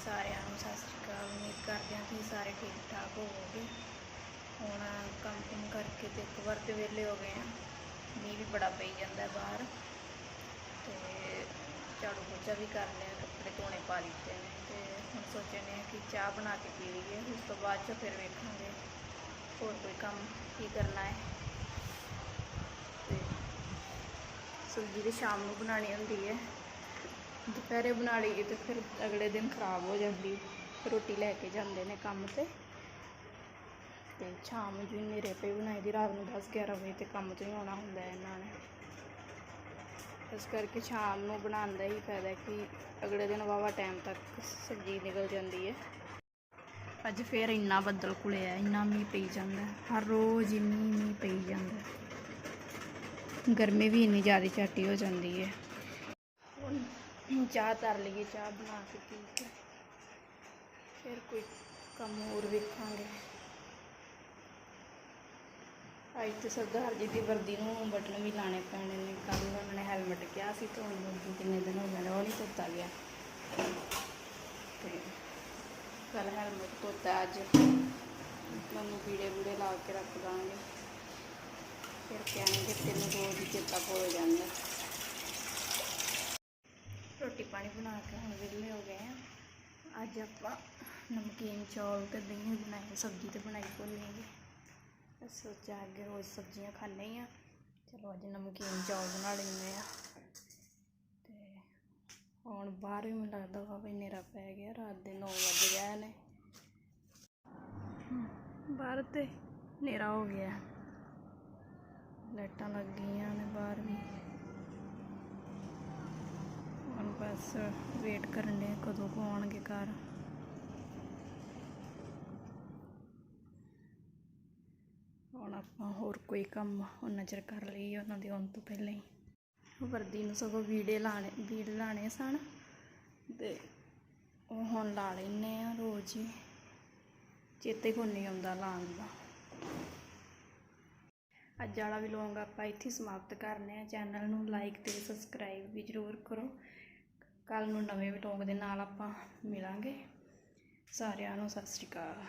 ਸਾਰਿਆਂ ਨੂੰ ਸਤਿ ਸ਼੍ਰੀ ਅਕਾਲ, ਉਮੀਦ ਕਰਦੇ ਹਾਂ ਤੁਸੀਂ ਸਾਰੇ ਠੀਕ ਠਾਕ ਹੋਵੋਗੇ। ਹੁਣ ਕੰਮ ਕੁਮ ਕਰਕੇ ਤੇ ਇੱਕ ਵਾਰ ਤੇ ਵਿਹਲੇ ਹੋ ਗਏ ਆ ਮੀਂਹ ਵੀ ਬੜਾ ਪਈ ਜਾਂਦਾ ਬਾਹਰ। ਤੇ ਝਾੜੂ ਪੋਚਾ ਵੀ ਕਰ ਲਿਆ, ਕੱਪੜੇ ਧੋਣੇ ਪਾ ਦਿੱਤੇ ਨੇ। ਤੇ ਹੁਣ ਸੋਚਿਆ ਨੇ ਕਿ ਚਾਹ ਬਣਾ ਕੇ ਪੀ ਲਈਏ। ਉਸ ਤੋਂ ਬਾਅਦ ਚ ਫਿਰ ਵੇਖਾਂਗੇ ਹੋਰ ਕੋਈ ਕੰਮ ਕੀ ਕਰਨਾ ਹੈ। ਤੇ ਸਬਜ਼ੀ ਤੇ ਸ਼ਾਮ ਨੂੰ ਬਣਾਉਣੀ ਹੁੰਦੀ ਹੈ। ਦੁਪਹਿਰੇ ਬਣਾ ਲਈਏ ਤੇ ਫਿਰ ਅਗਲੇ ਦਿਨ ਖਰਾਬ ਹੋ ਜਾਂਦੀ ਰੋਟੀ ਲੈ ਕੇ ਜਾਂਦੇ ਨੇ ਕੰਮ ਤੇ। ਤੇ ਸ਼ਾਮ ਨੂੰ ਵੀ ਨੇਰੇ ਪਈ ਬਣਾਈ ਦੀ, ਰਾਤ ਨੂੰ 10 11 ਵਜੇ ਤੇ ਕੰਮ ਤੋਂ ਹੀ ਆਉਣਾ ਹੁੰਦਾ ਹੈ ਇਹਨਾਂ ਨੇ। ਇਸ ਕਰਕੇ ਸ਼ਾਮ ਨੂੰ ਬਣਾਉਣ ਦਾ ਹੀ ਫਾਇਦਾ ਕਿ ਅਗਲੇ ਦਿਨ ਵਾਵਾ ਟਾਈਮ ਤੱਕ ਸਬਜ਼ੀ ਨਿਕਲ ਜਾਂਦੀ ਹੈ। ਅੱਜ ਫੇਰ ਇੰਨਾ ਬੱਦਲ ਕੁਲਿਆ ਇੰਨਾ ਮੀਂਹ ਪਈ ਜਾਂਦਾ, ਹਰ ਰੋਜ਼ ਇੰਨੀ ਮੀਂਹ ਪਈ ਜਾਂਦਾ। ਗਰਮੀ ਵੀ ਇੰਨੀ ਜ਼ਿਆਦਾ ਝਾਟੀ ਹੋ ਜਾਂਦੀ ਹੈ। ਚਾਹ ਤਰ ਲਈਏ, ਚਾਹ ਬਣਾ ਕੇ ਪੀ ਕੇ। ਫਿਰ ਕੋਈ ਕੰਮ ਹੋਰ ਵੇਖਾਂਗੇ। ਅੱਜ ਤੇ ਸਰਦਾਰ ਜੀ ਦੀ ਵਰਦੀ ਨੂੰ ਬਟਨ ਵੀ ਲਾਣੇ ਪੈਣੇ ਨੇ। ਕੱਲ ਉਹਨਾਂ ਨੇ ਹੈਲਮਟ ਕਿਹਾ ਸੀ ਧੋਣ ਨੂੰ ਕਿੰਨੇ ਦਿਨ ਹੋ ਗਏ ਨੇ, ਉਹ ਨਹੀਂ ਧੋਤਾ ਗਿਆ। ਤੇ ਕੱਲ ਹੈਲਮਟ ਧੋਤਾ ਅੱਜ। ਮੈਨੂੰ ਵੀੜੇ ਵੀੜੇ ਲਾ ਕੇ ਰੱਖ ਦਾਂਗੇ। ਫਿਰ ਕਹਿਣਗੇ ਤੈਨੂੰ ਰੋਜ਼ ਚੇਤਾ ਭੁੱਲ ਜਾਂਦਾ। ਪਾਣੀ ਬਣਾ ਕੇ ਹੁਣ ਵਿਹਲੇ ਹੋ ਗਏ ਆ। ਅੱਜ ਆਪਾਂ ਨਮਕੀਨ ਚੌਲ ਤੇ ਦਹੀਂ ਬਣਾਏ, ਸਬਜ਼ੀ ਤੇ ਬਣਾਈ ਕੋਈ ਨਹੀਂ ਸੋਚਿਆ ਅੱਗੇ ਰੋਜ਼ ਸਬਜ਼ੀਆਂ ਖਾਂਦੇ ਹੀ ਆ। ਚਲੋ ਅੱਜ ਨਮਕੀਨ ਚੌਲ ਬਣਾ ਲੈਂਦੇ ਆ। ਤੇ ਹੁਣ ਬਾਹਰ ਵੀ ਮੈਨੂੰ ਲੱਗਦਾ ਵਾ ਵੀ ਹਨੇਰਾ ਪੈ ਗਿਆ, ਰਾਤ ਦੇ 9 ਵਜ ਗਏ ਨੇ। ਬਾਹਰ ਤੇ ਹਨੇਰਾ ਹੋ ਗਿਆ। ਲਾਈਟਾਂ ਲੱਗ ਗਈਆਂ ਨੇ ਬਾਹਰ ਵੀ ਹੁਣ ਬਸ ਵੇਟ ਕਰਨ ਦੇ ਕਦੋਂ ਕੁ ਆਉਣਗੇ ਘਰ। ਹੁਣ ਆਪਾਂ ਹੋਰ ਕੋਈ ਕੰਮ ਉਹਨਾਂ ਚਿਰ ਕਰ ਲਈਏ ਉਹਨਾਂ ਦੇ ਆਉਣ ਤੋਂ ਪਹਿਲਾਂ ਹੀ। ਵਰਦੀ ਨੂੰ ਸਗੋਂ ਵੀੜੇ ਲਾਣੇ ਵੀੜੇ ਲਾਣੇ ਸਨ ਤੇ ਉਹ ਹੁਣ ਲਾ ਲੈਨੇ ਆ ਰੋਜ਼ ਹੀ। ਚੇਤੇ ਕੋ ਨਹੀਂ ਆਉਂਦਾ ਲਾਉਣ ਦਾ। ਅੱਜ ਵਾਲਾ ਵਲੋਗ ਆਪਾਂ ਇੱਥੇ ਸਮਾਪਤ ਕਰਨੇ ਆ। ਚੈਨਲ ਨੂੰ ਲਾਈਕ ਤੇ ਸਬਸਕ੍ਰਾਈਬ ਵੀ ਜ਼ਰੂਰ ਕਰੋ। ਕੱਲ ਨੂੰ ਨਵੇਂ ਵਲੋਗ ਦੇ ਨਾਲ ਆਪਾਂ ਮਿਲਾਂਗੇ। ਸਾਰਿਆਂ ਨੂੰ ਸਤਿ ਸ਼੍ਰੀ ਅਕਾਲ।